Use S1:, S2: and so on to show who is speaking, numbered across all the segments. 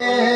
S1: Yeah.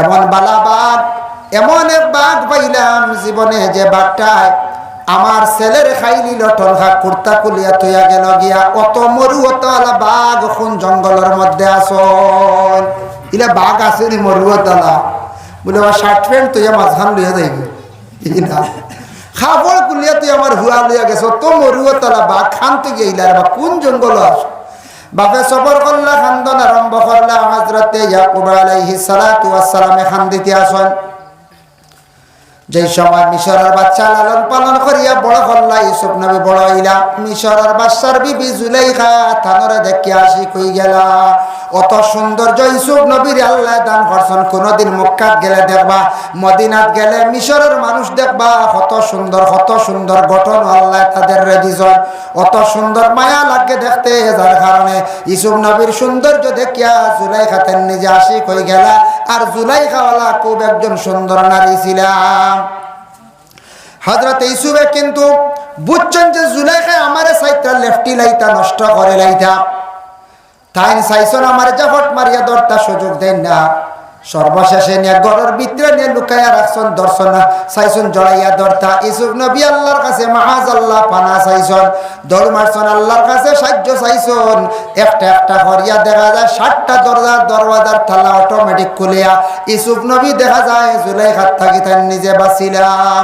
S1: এমন বালা বাঘ, এমন এক বাঘ পাইলাম জীবনে যে বাঘটায় আমার ছেলের খাইলি লটন খা কুর্তা কুলিয়া তুইয়া গেল গিয়া। অত মরু অতলা বাঘ কোন জঙ্গলের মধ্যে আসন। ইলা বাঘ আছে নি মরু অতলা বলে, আমার শার্ট প্যান্ট তুই মাঝখান লইয়া যাইবি। খাবর কুলিয়া তুই আমার হুয়া লইয়া গেছ। তো মরু অতলা বাঘ খান তুই গেইলা বা কোন জঙ্গল আস? বাপে সবর করলা খান্দন আরম্ভ করলা হজরতে ইয়াকুব আলাইহি সালাতু ওয়াস সালামে খান দিতে আসন। যে সময় মিশরের বাচ্চা লালন পালন করিয়া বড় হল্লা ইউসুফ নবী বড় হইলা, মিশরের বাচ্চার বিবি জুলাইখা থানরে দেখি আসি কই গেলা। অত সৌন্দর্য ইউসুফ নবীর আল্লাহ দান করছেন, কোনদিন মক্কাত গেলে দেখবা, মদিনাত গেলে মিশরের মানুষ দেখবা, কত সুন্দর কত সুন্দর গঠন আল্লাহ তাদের রেডিজন অত সুন্দর মায়া লাগে দেখতে, যার কারণে ইসুফ নবীর সৌন্দর্য দেখিয়া জুলাইখাতেন নিজে আসি কই গেলা, আর জুলাইখাওয়ালা খুব একজন সুন্দর নারী ছিলাম। হজরত ইসুবে কিন্তু বুঝছেন যে জুলাইখায় আমার সাইতা লেফটি লাইতা নষ্ট করে লাইতা। তাই সাইসন আমার জাফট মারিয়া দরতা সুযোগ দেন না। সর্বশেষে নিয়ে গড়ের ভিতরে নিয়ে লুকাইয়া রাখছন দর্শন চাইছন জড়াইয়া দরতা ইসুফ নবী আল্লাহর কাছে মাহাজ আল্লাহ পানা চাইছন। দৌড় মারছন আল্লাহর কাছে সাহায্য চাইছন। একটা একটা করিয়া দেখা যায় ষাটটা দরজার দরওয়াজার থালা অটোমেটিক খুলিয়া ইসুফ নবী দেখা যায় জুলাই হাত থাকি তার নিজে বাঁচিলাম।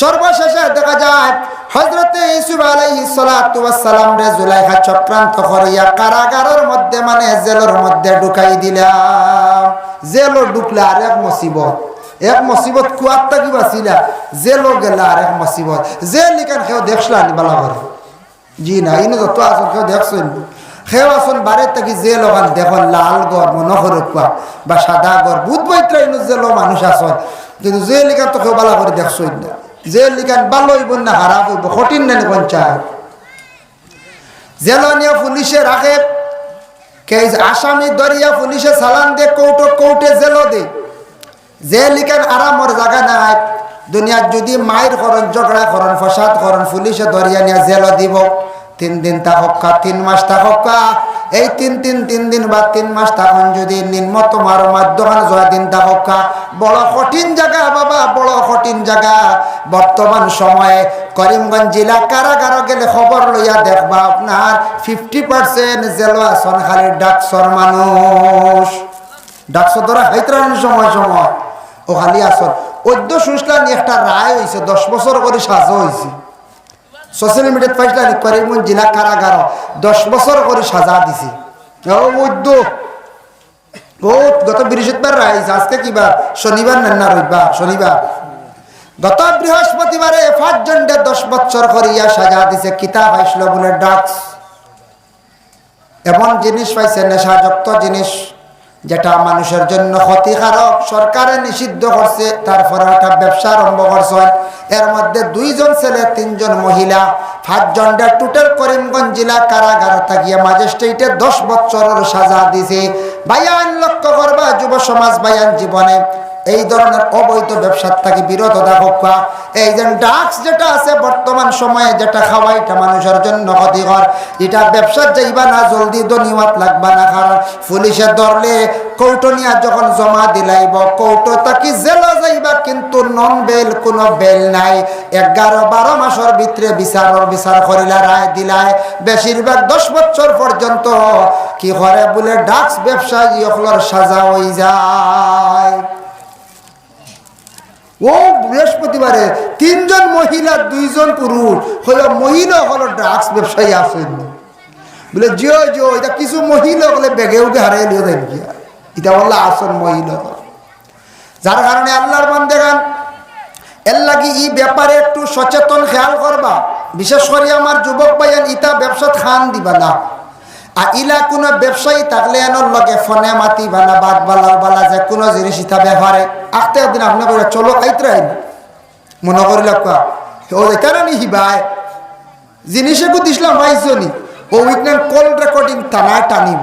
S1: সর্বশেষে দেখা যায় হজরতে ইসুফ আলাইহি সালাম রে জুলাইখা চক্রান্ত করিয়া কারাগারের মধ্যে মানে জেলের মধ্যে ঢুকাই দিলাম। জেলও ঢুকলে আর এক মুসিবত। এক মুসিবত কুয়ার থাকি বাঁচিলা, জেলও গেলা আর এক মুসিবত। জেল লিখান কেউ দেখছিলা নি বালা করে জি না, ইনো যত আসন কেউ দেখছেন সেও আসন বারে থাকি জেল ওখান দেখুন, লাল গড় মনোহর কুয়া বা সাদা গড় বুধ বৈত্রা ইনো জেলও মানুষ আসন কিন্তু জেল লিখান তো কেউ বালা করে দেখছেন না। যে লিখান ভালো হইব না খারাপ হইব কঠিন নেন পঞ্চায়েত। জেলনীয় পুলিশে রাখে আসামি দরিয়া পুলিশে সালান দে, কৌটো কৌটে জেল দে। যে লিখেন আরামর জায়গা নাই দুনিয়ার যদি মায়ের করন, ঝগড়া করন, ফসাদ করন, পুলিশে দরিয়া নিয়ে জেল দিব। তিন দিন তা হক্কা, তিন মাস তা হক্কা। এই তিন তিন তিন দিন বা তিন মাস তখন যদি নিম্ন তোমার মাধ্যমে জয় দিন তা হক্কা। বড় কঠিন জায়গা বাবা, বড় কঠিন জায়গা। বর্তমান সময়ে করিমগঞ্জ জেলা কারাগার গেলে খবর লইয়া দেখবা আপনার ফিফটি পার্সেন্ট জেল আসন খালি ডাকসর মানুষ। ডাকসর ধরা হাইতরান সময় সময়। ও খালি আসন অদ্য শুনছিলাম একটা রায় হয়েছে দশ বছর করে সাজা হয়েছে সোশ্যাল মিডিয়াত পাইছিলাম করিমগঞ্জ জেলা কারাগার দশ বছর করে সাজা দিছে। গত বৃহস্পতিবার রাইস আজকে কিবার শনিবার না রবিবার শনিবার গত বৃহস্পতিবারে পাঁচজনকে দশ বছর করিয়া সাজা দিছে কিতাব আইসল বলে ডাক্স এমন জিনিস পাইছে, নেশাযুক্ত জিনিস যেটা মানুষের জন্য ক্ষতিকারক, সরকারে নিষিদ্ধ করছে তারপরে ওটা ব্যবসা আরম্ভ করছে। এর মধ্যে দুইজন ছেলে, তিনজন মহিলা পাঁচজন টোটাল করিমগঞ্জ জেলা কারাগারে থাকিয়া ম্যাজিস্ট্রেটে দশ বছরের সাজা দিছে। বায়ান লক্ষ্য করবা, যুব সমাজ বায়ান জীবনে। এই ধরনের অবৈধ ব্যবসার থেকে বিরত থাকুক এই যে ড্রাগস যেটা আছে বর্তমান সময়ে যেটা খাওয়া, এটা মানুষের জন্য ক্ষতিকর। এটা ব্যবসার যাইবা না, জলদি দনিওয়াত লাগবা না, কারণ পুলিশে ধরলে কৌটো নিয়া যখন জমা দিলাইব, কৌটো তাকি জেল যাইবা, কিন্তু নন বেল, কোনো বেল নাই। এগারো বারো মাসের ভিতরে বিচারর বিচার করিলা রায় দিলায়। বেশিরভাগ দশ বছর পর্যন্ত কি করে বলে, ড্রাগস ব্যবসা ইয়কলর সাজা হয়ে যায়। ও বৃহস্পতিবারে তিনজন মহিলা, দুইজন পুরুষ। হলো মহিলা, হলো ড্রাগস ব্যবসায়ী আসেন। বলে জিও জিও এটা কিছু মহিলা হলে বেগে উগে হারাই লিও দেন কি? এটা বললে আসন মহিলা। যার কারণে আল্লাহর বান্দে দেখান এর লাগি ই ব্যাপারে একটু সচেতন খেয়াল করবা। বিশেষ করে আমার যুবক ভাইয়ান ইটা ব্যবসা খান দিবা না। আর ইলা কোনো ব্যবসায়ী থাকলে এনর লগে ফোনে মাতি বানা, বাদ বালা বালা, যে কোনো জিনিস ইটা ব্যবহারে। আখতে একদিন আপনি করে চলো খাইতে মনে করিল, কোয়া, ও এটা নি হিবায় জিনিসে কু দিছিলাম পাইছো নি? ও উইকনেন কল রেকর্ডিং থানায় টানিব।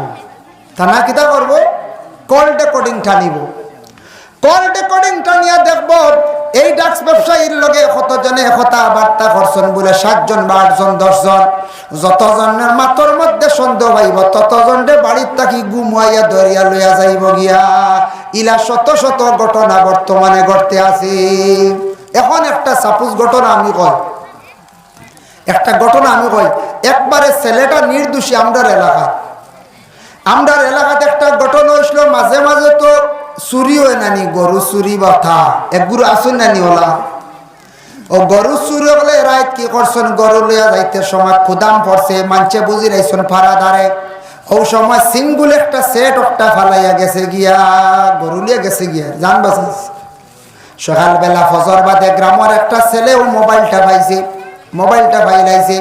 S1: থানা কিতা করব? কল রেকর্ডিং টানিব। কল রেকর্ডিং টানিয়া দেখব এই ডাক্স ব্যবসায়ীর লগে কতজনে কথা বার্তা করছেন বলে সাতজন বা আটজন, দশজন? যতজনের মাতর মধ্যে সন্দেহ পাইব ততজনের বাড়ির থাকি গুমাইয়া ধরিয়া লইয়া যাইব গিয়া। ইলা শত শত ঘটনা বর্তমানে ঘটতে আছে। এখন একটা সাপোজ ঘটনা আমি কয় একটা ঘটনা আমি কই। একবারে ছেলেটা নির্দোষী আমরার এলাকা। আমরার এলাকাতে একটা ঘটনা হয়েছিল মাঝে মাঝে তো চুরি হয় নানি গরু চুরি বাথা। একগুরু আসুন নানি ওলা। ও গরু চুরি হলে রাত কি করছেন গরু লইয়া যাইতে সময় খুদাম পড়ছে মানছে বুঝি রাইছেন ফাড়া ধারে ও সময় সিঙ্গুল একটা সেট একটা ফালাইয়া গেছে গিয়া গরু লিয়া গেছে গিয়া। জান বাসিস সকালবেলা ফজর বাদে গ্রামের একটা ছেলে ও মোবাইলটা পাইছে, মোবাইলটা পাইলাইছে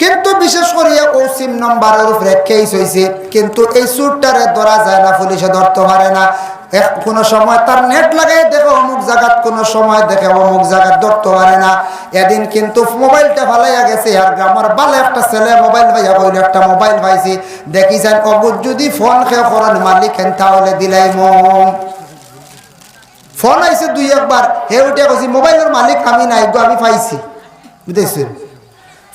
S1: কিন্তু বিশেষ করিয়া ও সিম নম্বরের উপরে কেস হয়েছে কিন্তু এই সুরটারে ধরা যায় না পুলিশে ধরতে পারে না। এক- কোনো সময় তার নেট লাগাই দেখে অমুক জায়গাত কোনো সময় দেখে অমুক জায়গাত ধরতে পারে না। এদিন কিন্তু মোবাইলটা ভালাইয়া গেছে, আর গ্রামের বালে একটা ছেলে মোবাইল ভাইয়া কইলে একটা মোবাইল পাইছি। দেখিছেন অবুজ যদি ফোন খেয়ে করেন মালিক তাহলে দিলাই মম ফোন আইছে দুই একবার, হে উঠে কইছি, মোবাইলের মালিক আমি নাই গো, আমি পাইছি। বুঝতেছেন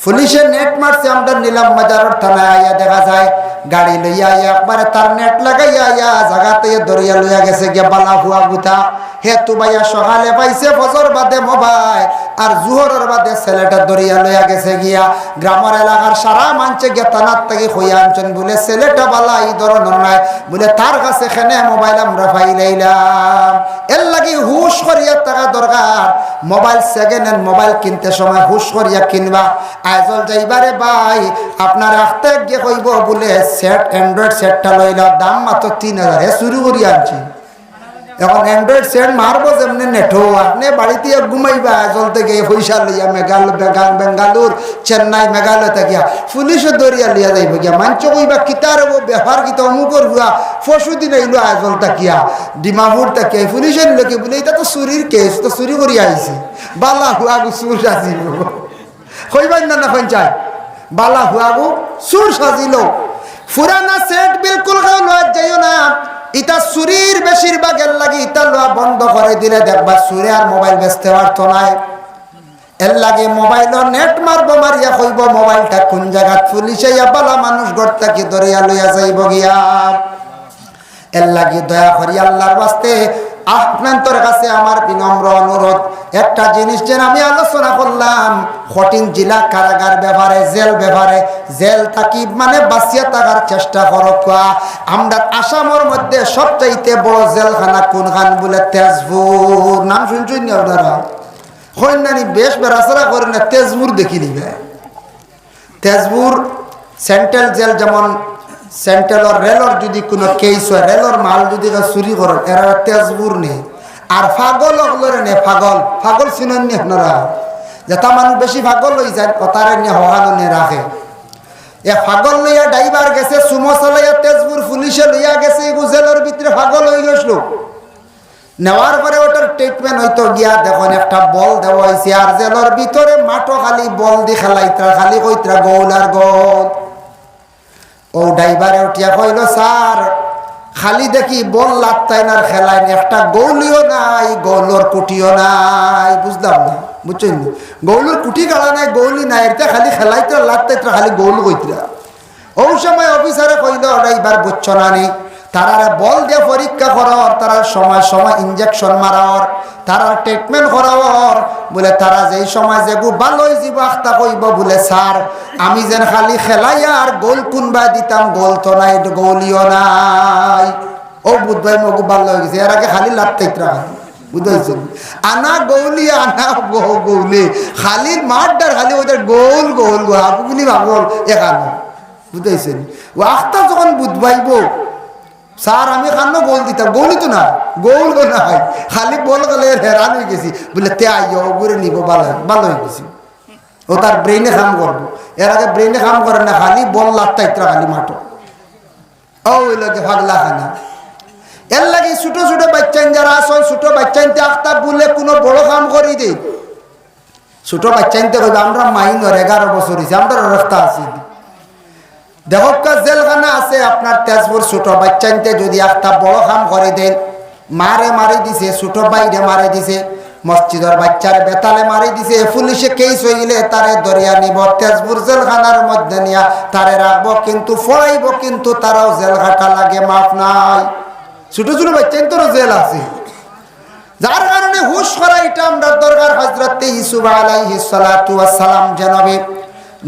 S1: পুলিশে নেট মারছে, আমরা নিলাম বাজারের থানায়, আইয়া দেখা যায় গাড়ি লইয়া একবারে তার নেট লাগাইয়া আইয়া জায়গাতে দরিয়া লইয়া গেছে গিয়া বালা হুয়া গুথা হে তু ভাইয়া সকালে পাইছে ফজর বাদে মোবাইল, আর জুহরের বাদে ছেলেটা দরিয়া লইয়া গেছে গিয়া। গ্রামের এলাকার সারা মানছে গিয়া তানার থেকে হইয়া আনছেন, বলে ছেলেটা বালা এই ধরনের নাই। বলে তার কাছে খেনে মোবাইল আমরা পাইলাইলাম এর লাগি হুশ করিয়া টাকা দরকার। মোবাইল সেকেন্ড মোবাইল কিনতে সময় হুশ করিয়া কিনবা। আইজল যাইবারে ভাই, আপনার আখতে গিয়ে কইব, বলে সেট অ্যান্ড্রয়েড সেটটা লইল, দাম মাত্র তিন হাজার। হে শুরু করি আনছি। এখন অ্যান্ড্রয়েড সেট মারবো যেমনি নেঠো আপনি বাড়িতে ঘুমাইবা আইজল থেকে পয়সা লইয়া মেঘাল, বেঙ্গাল বেঙ্গালুর, চেন্নাই, মেঘালয় থাকিয়া। পুলিশও দরিয়া লিয়া যাইব গিয়া। মাঞ্চ কইবা কিতার হব ব্যবহার কিতা অমুকর হুয়া পশু দিন আইলো আইজল তাকিয়া ডিমাপুর তাকিয়া পুলিশে নিল কি বলে এটা তো চুরির কেস তো চুরি করি আইছে। বালা হুয়া চুর সাজিল। কইবেন না না পঞ্চায়েত বালা হুয়াগু সুর সাজিল। ফুরানা সেট বিলকুল খাও লয় যাইও না। ইটা চুরির বেশিরভাগের লাগি ইটা লোয়া বন্ধ করে দিলে দেখবা চুরে আর মোবাইল বেচতে পারতো নাই এর লাগে মোবাইলর নেট মারবো মারিয়া কইব, মোবাইলটা কোন জায়গাত পুলিশে বালা মানুষ ঘর থাকি দরিয়া লইয়া যাইব গিয়া। এর লাগি দয়া করি আল্লাহর বাস্তে আপনার কাছে আমার বিনম্র অনুরোধ। একটা জিনিস যেন আমি আলোচনা করলাম, কঠিন জেলা কারাগার ব্যাপারে জেল ব্যাপারে জেল থাকি মানে বাঁচিয়ে থাকার চেষ্টা করো কোয়া। আমরা আসামের মধ্যে সবচাইতে বড় জেলখানা কোনখান বলে তেজপুর। নাম শুনছেন না আপনারা? কন্যানি বেশ বেড়াচড়া করে না, তেজপুর দেখি নিবে। তেজপুর সেন্ট্রাল জেল যেমন সেন্ট্রালর রেলর যদি কোনো কেস হয়, রেলর মাল যদি চুরি করে, এরা তেজপুর নেই আর পাগল হলরে নে পাগল পাগল চিনেন নি আপনারা? যেটা মানুষ বেশি পাগল হয়ে যায় কথারে নিয়ে হহানো নিয়ে রাখে এ ফাগল লইয়া ড্রাইভার গেছে সুমো চালাইয়া তেজপুর পুলিশে লইয়া গেছে এগু জেলের ভিতরে পাগল হয়ে গেছিল। নেওয়ার পরে ওটার ট্রিটমেন্ট হয়তো গিয়া দেখুন, একটা বল দেওয়া হয়েছে আর জেলের ভিতরে মাঠো খালি বল দি খেলাইত্রা খালি কইত্রা গোল আর গোল। ও ড্রাইভারে উঠিয়া কইল স্যার, খালি দেখি বল লাত্তাইনার খেলায় একটা গৌলিও নাই, গৌলর কুটিও নাই। বুঝলাম না, বুঝছেন গৌলর কুটি গাড়া নাই, গৌলি নাই এটা খালি খেলাইতে লাত্তাইতে খালি গৌল কইতরা ও সময় অফিসারে কইল ড্রাইভার বুঝছ না নি তারারে বল দিয়ে পরীক্ষা করার তারা সময় সময় ইঞ্জেকশন মারার তারা ট্রিটমেন্ট করাওয়ার, বলে তারা যেই সময় যে ভালো জীব আখতা কইব, বলে, স্যার, আমি যেন খালি খেলাই আর গোল কুনবা দিতাম, গোল তো নাই, গোলিও নাই। ও বুধবাই মগু ভালো হয়ে গেছে, এর আগে খালি লাত্তাইত্রা বুঝতে আনা গৌলি, আনা গৌ গৌলি, খালি মাঠটার গো স্যার, আমি খান্ন গোল দিতাম। গোলই তো না গোল না হয় খালি বল গেলে হেরান হয়ে গেছি। বলে, তে আইয় ঘুরে নিব, ভালো ভালো হয়ে গেছি। ও তার ব্রেনে কাম করব। এর আগে ব্রেনে কাম করে না, খালি বল লাগতা ইত্রা খালি মাঠো। ও লাগে ভাগলা খানা এর লাগে ছোট ছোট বাচ্চান যারা আসন ছোট বাচ্চানতে আখতা বলে কোনো বড় কাম করি দে। ছোট বাচ্চানতে কইবে, আমরা মাইনর এগারো বছর হয়েছে আমরা রাস্তা আছি। দেহকা জেলখানা আছে, আপনার তেজপুর ছোট বাচ্চানতে যদি একটা বড় কাম করে দেন, মারে মারি দিছে, ছোট বাইরে মারে দিছে, মসজিদের বাচ্চার বেতালে মারি দিছে, পুলিশে কেস হইলে তারে দরিয়া নিব, তেজপুর জেলখানার মধ্যে নিয়া তারে রাখব, কিন্তু ফড়াইব কিন্তু তারাও জেল ঘাটা লাগে, মাফ নাই। ছোট ছোট বাচ্চান্তরও জেল আছে। যার কারণে হুশ করা এটা আমরা দরকার হজরত ইসুফ আলাইহিস সালাম, জানাবে।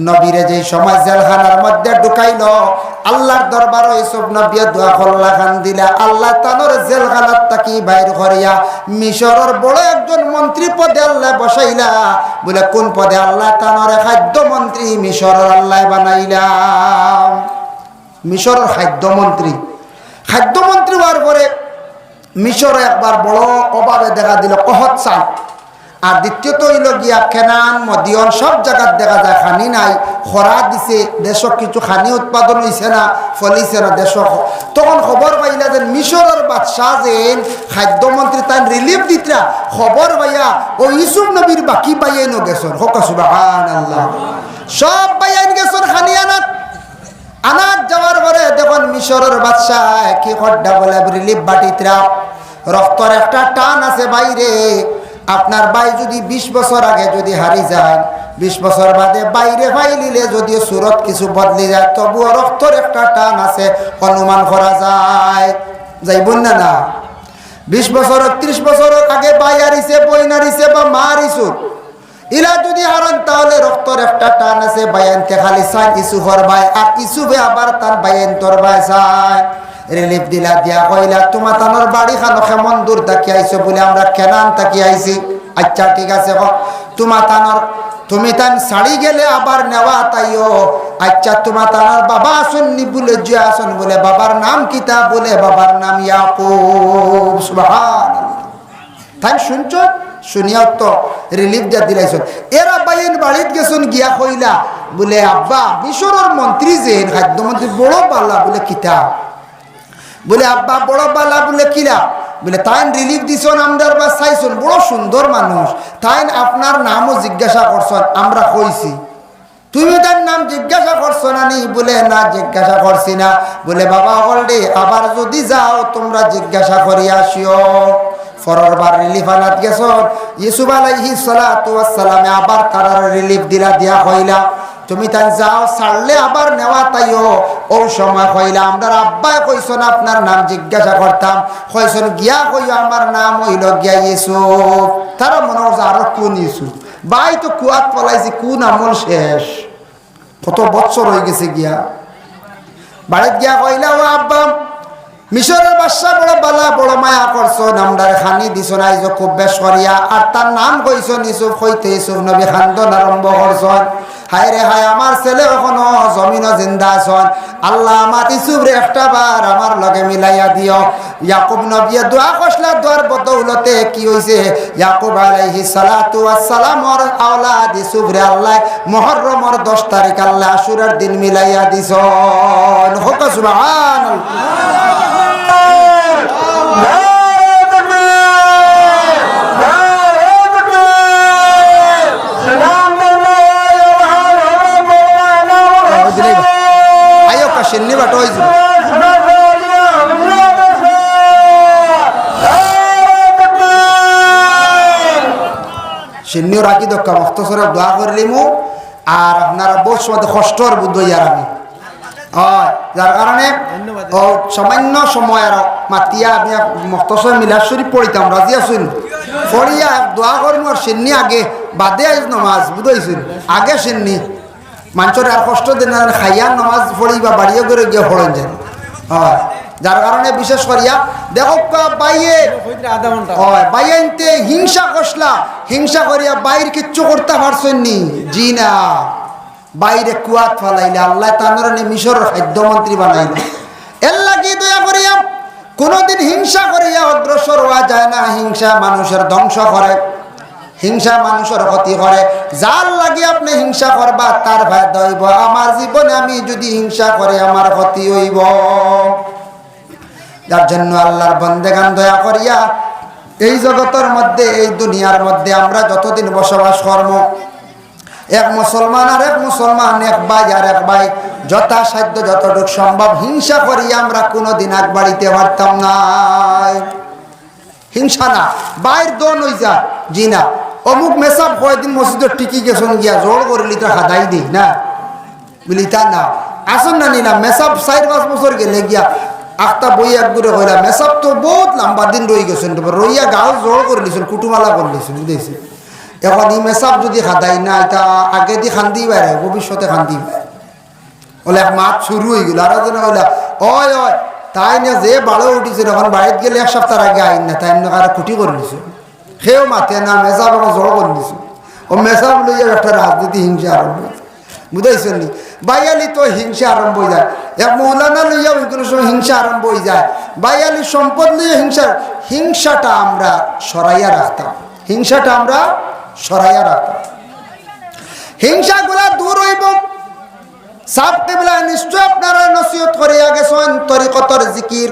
S1: নবীরে যে সময় জেলখানার মধ্যে ঢুকাইল, আল্লাহর দরবার এইসব নবী দোয়া করলা খান দিলা, আল্লাহ তানোর জেলখানার তাকি বাইর করিয়া মিশরের বড় একজন মন্ত্রী পদে আল্লাহ বসাইলা, বলে, কোন পদে? আল্লাহ তানোর খাদ্য মন্ত্রী মিশরের আল্লাহ বানাইলাম মিশরের খাদ্য মন্ত্রী। হওয়ার পরে মিশরে একবার বড় অভাবে দেখা দিল, কহত চাল আর দ্বিতীয়ত হইল গিয়া কেনান মদিয়ন, সব জায়গার দেখা যায় খানি নাই। খরা দিছে দেশ কিছু খানি উৎপাদন হইছে না ফলিছে না দেশ তখন খবর পাইলা যে মিশরের বাদশাহ যে খাদ্যমন্ত্রী তাই রিলিফ দিতরা, খবর পাইয়া, ও ইসুফ নবীর বাকি পাইয়াইনো গেছন হকা সুবাহান আল্লাহ সব পাইয়াইন গেছন খানি আনাত। আনাত যাওয়ার পরে দেখুন মিশরের বাদশাহ কি খড্ডা বলে রিলিফ বাটিতরা। রক্তর একটা টান আছে বাইরে। আপনার ভাই যদি ২০ বছর আগে যদি হারি যায় ২০ বছর বাদে বাইরে ফাইলিলে যদি সুরত কিছু বদলি যায়, তবুও রক্তর একটা টান আছে, অনুমান করা যায়। যাইব না না। বিশ বছর, ত্রিশ বছর আগে বাই হারিছে বই নারিছে বা মা হারিছু, ইলা যদি হারান, তাহলে রক্তর একটা টান আছে বায়ানতে খালি চাই ইসুফর ভাই, আর ইসুফে আবার তার বায়ান তোর ভাই চাই রিলিফ দিলা দিয়া কইলা, তোমার তানোর বাড়ি খানো, কেমন দূর তাকি আইছো বলে, আমরা কেনান তাকি আইছি আচ্ছা ঠিক আছে তোমার তানোর তুমি তান শাড়ি গেলে আবার নেওয়া তাইও। আচ্ছা তোমার তানার বাবা আসুন নি বলে যে আসন? বলে, বাবার নাম কিতা বলে, বাবার নাম ইয়াকুব। সুবহান তাই শুনছ? শুনিয়াও তো রিলিফ দিয়া দিলাইছন এরা বাইন বাড়িত গেছন, গিয়া কইলা, বলে, আব্বা, মিশরের মন্ত্রী যে খাদ্যমন্ত্রী বড় পাল্লা বলে কিতা বলে, আব্বা, বড় বালা বলে কিরা বলে তাই রিলিফ দিছন আমদার বা চাইছন, বড় সুন্দর মানুষ। তাই আপনার নামও জিজ্ঞাসা করছন, আমরা কইছি। তুমি তার নাম জিজ্ঞাসা করছ না নি বলে, না, জিজ্ঞাসা করছি না। বলে, বাবা অলরে আবার যদি যাও, তোমরা জিজ্ঞাসা করি আসিও। ফরর বার রিলিফ আনাত গেছ ইসুফ আলাইহি সালাতু ওয়াসসালামে আবার তারার রিলিফ দিলা দিয়া হইলা তুমি তাই যাও, ছাড়লে আবার নেওয়া তাইও। ও সময় কইলা আমরা, আব্বাই কইছন আপনার নাম জিজ্ঞাসা করতাম। কইছন গিয়া কইও, আমার নাম হইল গিয়া ইসুফ তারা মনে করছে আরও কোন ইসুফ বাই তো কুয়াত পলাইছে, কোন আমল শেষ? কত বছর হয়ে গেছে গিয়া। বাড়িত গিয়া কইলা, ও আব্বা, মিশরের বাদশা বড় বালা, বড় মায়া করছ নামদার খানি দিছ না খুব বেশ করিয়া। আর তার নাম কইছ ইসুফ কইতে ইসুফ নবী খান্দন আরম্ভ করছন। হায় রে হায়, আমার ছেলে এখনও জমিনও জিন্দা আছেন আল্লাহ আমার ইসুফরে একটা বার আমার লগে মিলাইয়া দিও। ইয়াকুব নবিয়ে দোয়া কসলা দোয়ার বদৌলতে কি হইছে? ইয়াকুব আলাইহিস সালাতু ওয়াস সালামর আওলাদ ইসুফরে আল্লাহ মুহররমর 10 তারিখ আল্লাহ আশুরার দিন মিলাইয়া দিছন হোক, সুবহানাল্লাহ। আয়ো কাশিন্নি বাটো সিন্নিও রাখি দক্কা? মস্তসরে দোয়া করলিমু আর আপনারা বহু সময় কষ্টর বুদ্ধ ইয়ার আমি যার কারণে সামান্য সময় আর মাতিয়া আমি মস্তসর মিলার শরীফ পড়িতাম রাজি আসুন পড়িয়া দোয়া করব আর সিন্নি আগে। বাদে আইস নমাজ বুঝাইছুন। আগে সিন্নি। মানুষের আর কষ্ট দিন খাইয়া নমাজ পড়ি বা বাড়িয়ে করে গিয়ে পড়েন যেন। হয়। যার কারণে বিশেষ করিয়া, দেখো বাইয়ে, হয় হিংসা কষলা হিংসা করিয়া বাইর কিচ্ছু করতে পারছেন নি। জি না। বাইরে কুয়াত ফালাইলে, আল্লাহ তানোর মিশর খাদ্যমন্ত্রী বানাইল। এর লাগি দয়া করিয়া, কোনোদিন হিংসা করিয়া অগ্রসর হওয়া যায় না। হিংসা মানুষের ধ্বংস করে। হিংসা মানুষের ক্ষতি করে। যার লাগে আপনি হিংসা করবা তার ভাই দইব আমার জীবনে আমি যদি হিংসা করে, আমার ক্ষতি হইব। যার জন্য আল্লাহর বন্দেগান দয়া করিয়া এই জগতের মধ্যে, এই দুনিয়ার মধ্যে আমরা যতদিন বসবাস কর্ম এক মুসলমান আর এক মুসলমান, এক ভাই আর এক ভাই, যথাসাধ্য যতটুক সম্ভব হিংসা করিয়া আমরা কোনোদিন আগ বাড়িতে পারতাম না হিংসা না বাইর দন হই যা জি না অমুক মেসাব কয়দিন মসজিদের টিকি গেছন গিয়া জোর করলি তো হাদাই দিই না। বলি, তা না, আসুন না নিলাম, মেসাব চার পাঁচ বছর গেলে গিয়া আখটা বই এক দূরে কইলা মেসাব তো বহুত লম্বা দিন রই গেছেন রইয়া গাও জোর করে লিছেন কুটুমালা করে লিছেন বুঝেছি এখন ই মেসাব যদি খাদাই না, এটা আগে দি খান্দি বাইরে, ভবিষ্যতে খান্দি বাইরে। বলে, এক মাছ শুরু হয়ে গেল, আর একজন কইলা ওই ওই তাই না যে বাড়ো উঠিছে এখন বাড়িতে গেলে এক সপ্তাহ আগে আইন না, তাই না কারা খুঁটি করে দিছে সেও মাতে না আমার জড় করে দিছে ও মেসাব লইয়া একটা রাজনীতি হিংসা আরম্ভ বুঝাইছেন নি? বাইয়ালি তো হিংসা আরম্ভ হয়ে যায়। এক মৌলানা লইয়া ওই কোনো সময় হিংসা আরম্ভ হয়ে যায়। বাইয়ালি সম্পদ লইয়া হিংসা। হিংসাটা আমরা সরাইয়া রাখতাম হিংসাটা আমরা সরাইয়া রাখতাম হিংসাগুলা দূর হইব। সাব কেবলা নিশ্চয় আপনারা নসিহত করিয়া গেছেন। তরিকতর জিকির।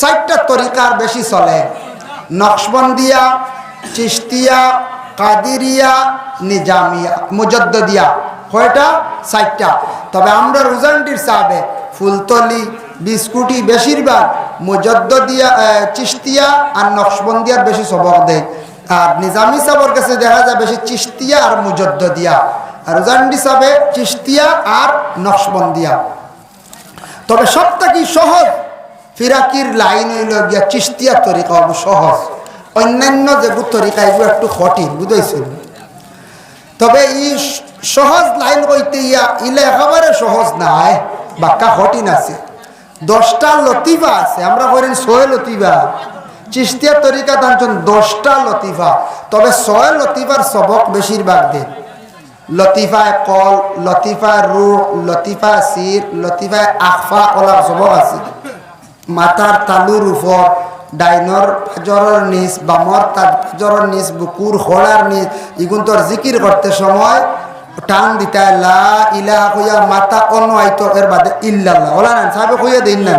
S1: চারটা তরিকার বেশি চলে। নকশবন্দিয়া চিস্তিয়া কাদিরিয়া, নিজামিয়া মুজদ্দিয়া কয়টা? চারটা। তবে আমরা রুজানটির সাহাবে ফুলতলি, বিস্কুটি বেশিরভাগ মুজদ্দিয়া চিস্তিয়া আর নকশবন্দিয়ার বেশি সবক দেয়। আর নিজামি সাহেবের কাছে দেখা যায় বেশি চিস্তিয়া আর মুজদ্দিয়া আর রুজানটি সাহেবে চিস্তিয়া আর নকশবন্দিয়া। তবে সবটা কি সহজ? ফিরাকির লাইন হইল গিয়া চিস্তিয়া তরিকা সহজ। অন্যান্য যেগুলো তরিকা এগুলো একটু কঠিন বুঝেছেন তবে ই সহজ লাইন কইতে ইয়া, ইলে একেবারে সহজ নাই, বাক্কা কঠিন আছে। দশটা লতিফা আছে, আমরা করেন ছয় লতিফা। চিস্তিয়া তরিকা টানছেন দশটা লতিফা। তবে ছয় লতিফার সবক বেশিরভাগ দেন লতিফায় কল, লতিফা রুহ লতিফা সির লতিফায় আখফা কলার সবক আছে। মাথার তালুর উপর ডাইনর জ্বরের নিচ বামর তার জ্বরের নিচ বুকুর খোলার নিচ ইগুন তোর জিকির করতে সময়, টান দিতে লা ইলা কইয়া মাথা অন্য আইতো এর বাদে ইল্লাল্লাহ। ওলা না সাহেব কইয়া দিন না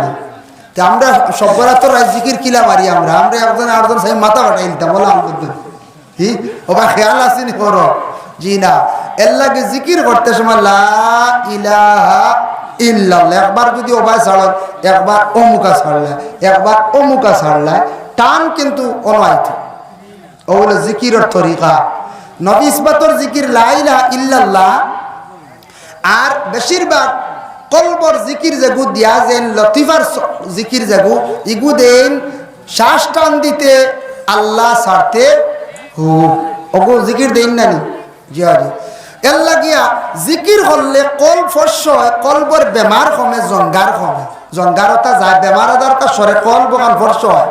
S1: তে আমরা সব্বরা তো জিকির কিলা মারি আমরা? আমরা একজন আরেকজন সাহেব মাথা বাটাই দিতাম বলা আমাদের কি ওবা খেয়াল আসেনি করো জি না। এর লাগে জিকির করতে সময়, লা ইলাহা ইল্লাল্লাহ, একবার যদি ওবায় ছাড়ল একবার অমুকা ছাড়লে, একবার অমুকা ছাড়লে, টান কিন্তু অনাইত ওগুলো জিকিরের তরিকা। নবী ইসবাতর জিকির লাইলা ইল্লাল্লাহ। আর বেশিরভাগ কলবর জিকির যেগু দিয়া যেন লতিফার জিকির যেগু ইগু দেন শ্বাস টান দিতে আল্লাহ ছাড়তে হু। অগু জিকির দেন নানি জিয়া এর লাগিয়া জিকির করলে কল ফর্স হয় কলবর বেমার কমে জঙ্গার কমে। জঙ্গারতা যায় বেমার আদারটা সরে কল বগান ফর্স হয়।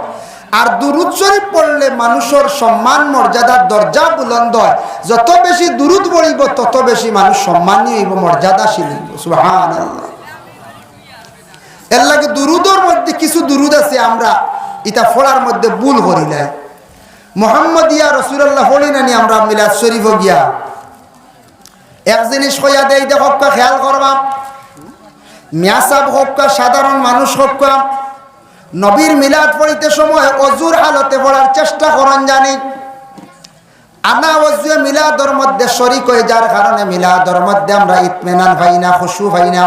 S1: আর দুরুদ শরীফ পড়লে মানুষের সম্মান মর্যাদার দরজা বুলন্দ হয়। যত বেশি দুরুদ পড়িব তত বেশি মানুষ সম্মানীয় হইব মর্যাদাশীল হইব। সুবহানাল্লাহ। এর লাগে দুরুদর মধ্যে কিছু দুরুদ আছে, আমরা ইটা ফোড়ার মধ্যে ভুল করিলাই মোহাম্মদ ইয়া রসুল্লাহ হলি নানি আমরা মিলাদ শরীফ গিয়া। এক জিনিস কইয়া দেই দেখক খেয়াল করবা। মিয়াসাব হোক সাধারণ মানুষ হোক নবীর মিলাদ পড়িতে সময় অজুর হালতে পড়ার চেষ্টা করেন জানি। আনা অজুয়ে মিলাদর মধ্যে শরিক হয়ে যার কারণে মিলাদর মধ্যে আমরা ইতমেনান পাই না, খুশু পাই না।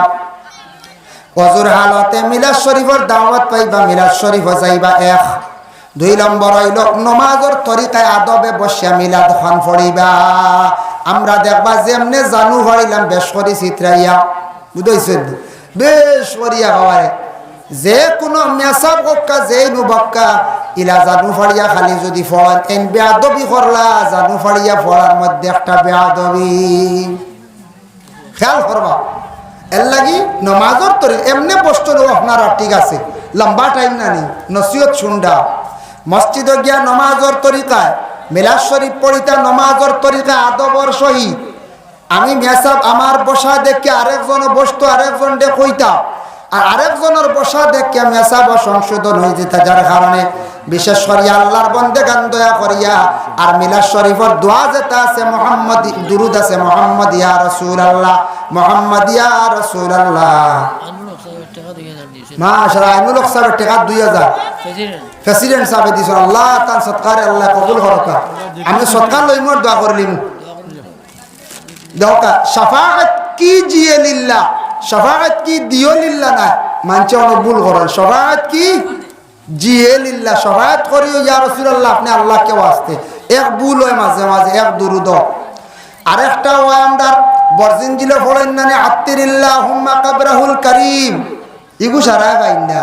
S1: অজুর হালতে মিলাদ শরীফের দাওয়াত পাইবা, মিলাদ শরীফ যাইবা, এক। দুই নম্বর হইল, নমাজর তরিকায় আদবে বসিয়া মিলাদ খান পড়িবা। আমরা দেখবা যেমনে জানু হরিলাম বেশ করি চিত্রাইয়া বুঝাইছেন বেশ করিয়া হওয়ারে যে কোনো মেসাব বক্কা যে নুবক্কা ইলা জানু ফাড়িয়া খালি যদি ফড়ান, এন বেয়াদবি করলা, জানু ফাড়িয়া ফড়ার মধ্যে একটা বেয়াদবি। খেয়াল করবা। এর লাগি নমাজর তরি এমনি বস্তু আপনারা ঠিক আছে, লম্বা টাইম না নি নসিয়ত শুনডা। মসজিদ গিয়া নমাজর তরিকায় মিলাদ শরীফ পড়িতা নমাজর তরিকা আদবর সহিত আমি মেসাব আমার বসা দেখে আরেকজন বসতো আরেকজন ডে কইতা আর আরেকজনের বসা দেখে মেসাব সংশোধন হয়ে যেত যার কারণে বিশেষ করিয়া আল্লাহর বন্দে গান দয়া করিয়া আর মিলাদ শরীফর দোয়া যেটা আছে মোহাম্মদ দুরুদ আছে মোহাম্মদ ইয়া রসুল আল্লাহ মোহাম্মদ ইয়া রসুল আল্লাহ
S2: দুই হাজার
S1: আইনুল হক সাহেবের টাকা দুই হাজার।
S2: প্রেসিডেন্ট
S1: সাহেব দিছ, আল্লাহ তান সৎকারে আল্লাহ কবুল করকা আমি সৎকার লই মোর দোয়া করলিম দোকা শাফাআত কি জিয়ে লিল্লাহ শাফাআত কি দিও লিল্লাহ না মানছে অনেক ভুল করেন। শাফাআত কি জিয়ে লিল্লাহ শাফাআত করিও ইয়া রাসূলুল্লাহ, আপনি আল্লাহকে ওয়াস্তে? এক ভুল হয় মাঝে মাঝে, এক দুরুদ আরেকটা হয় আমরা বরজিন জিলে ফড়েন নানে আত্তিরিল্লাহ হুম্মা কাবরাহুল করিম। ইগু সারা গাইন না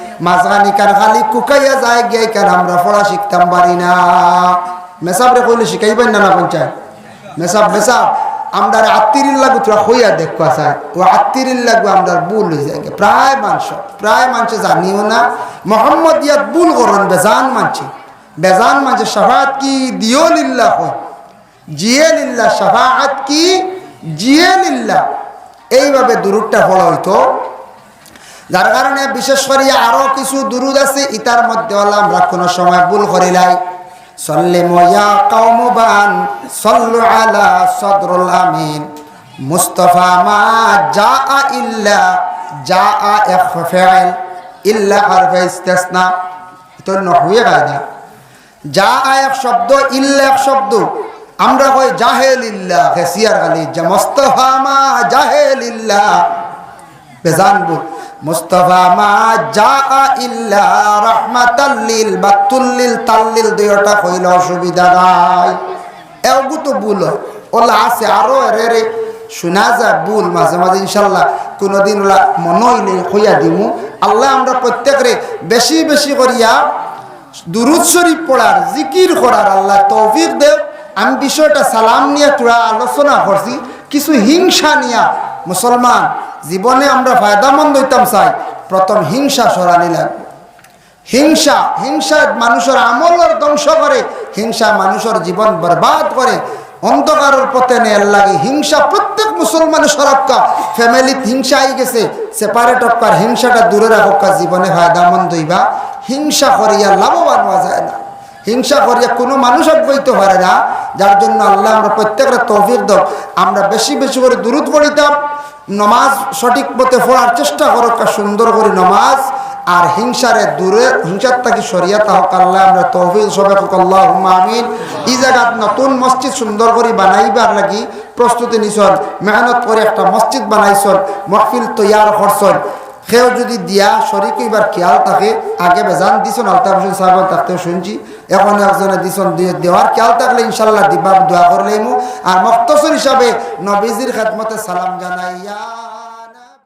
S1: মাঝখানি কার খালি কুকাইয়া যায়, গিয়ে কার আমরা পড়া শিখতাম পারি না। মেসাব রে কইলে শিখাইবেন না না পঞ্চায়েত? মেসাব মেসাব আমরা আত্মীর লাগু তোরা হইয়া দেখবা স্যার ও আত্মীর লাগু আমরা ভুল হয়ে যায়। প্রায় মানুষ প্রায় মানুষ জানিও না। মোহাম্মদ ইয়াত ভুল করুন, বেজান মানছে। বেজান মানছে সাফাত কি? দিও লিল্লাহ হয়। জিয়ে লিল্লাহ সাফাত কি? জিয়ে লিল্লাহ এইভাবে দূরটা ফল হইতো। যার কারণে বিশেষ করে আরও কিছু দুরুদ আছে, ইতার মধ্যে আমরা কোনো সময় ভুল করিলাই মুস্তাফা মা জাআ ইল্লা ইখফাল ইল্লা হারফ ইস্তিসনা। তো নহয়ে গায়দা যা এক শব্দ, ইল্লা এক শব্দ। আমরা কই জাহেল ইল্লা হেসিয়ার আলী। যা মুস্তাফা মা জাহেল ইল্লা বেজান বল মুস্তফা মা যা ইল্লা রহমাতাল্লিল বা তুল্লিল তাল্লিল দুইটা কইলে অসুবিধা নাই। এগু তো ভুল ওলা আছে আরও এরে রে। শোনা যায় ভুল মাঝে মাঝে ইনশাল্লাহ। কোনোদিন ওলা মনে হইলে কইয়া দিমু। আল্লাহ আমরা প্রত্যেকরে বেশি বেশি করিয়া দুরুদ শরীফ পড়ার, জিকির করার আল্লাহ তৌফিক দেব আমি বিষয়টা সালাম নিয়ে তোরা আলোচনা করছি। কিছু হিংসা নিয়া মুসলমান জীবনে আমরা ফায়দামন্দ হইতাম, চাই। প্রথম হিংসা সরানি লাগবে হিংসা হিংসা মানুষের আমলের ধ্বংস করে, হিংসা মানুষের জীবন বরবাদ করে। অন্ধকারের পথে নেয়ার লাগে হিংসা প্রত্যেক মুসলমানের সরক্কা ফ্যামিলিত হিংসা আই গেছে। সেপারেট হকার হিংসাটা দূরে রাখা জীবনে ফায়দামন্দ হইবা। হিংসা করিয়া লাভবান হওয়া যায় না। হিংসা করিয়া কোনো মানুষ অব্যহিত পারে না। যার জন্য আল্লাহ আমরা প্রত্যেকের তৌফিক দাও। আমরা বেশি বেশি করে দূরত পড়িতাম। নমাজ সঠিক পথে পড়ার চেষ্টা করো সুন্দর করে নমাজ, আর হিংসারে দূরে হিংসার তাকে সরিয়া তাহক আল্লাহ, আমরা তহফিল সবাই আল্লাহ আমিন। এই জায়গাত নতুন মসজিদ সুন্দর করে বানাইবার লাগি প্রস্তুতি নিছন, মেহনত করে একটা মসজিদ বানাইছন, মহফিল তৈয়ার করছন। সেও যদি দিয়া শরীর এবার খেয়াল থাকে, আগে বেজান দিছন আলতাফ হোসেন সাহেব থাকতেও শুনছি এখন একজনে দিছন দেওয়ার খেয়াল থাকলে ইনশাল্লাহ দিবা দোয়া করলেই আর মক্তসর হিসাবে নবীজির খেদমতে সালাম জানাইয়া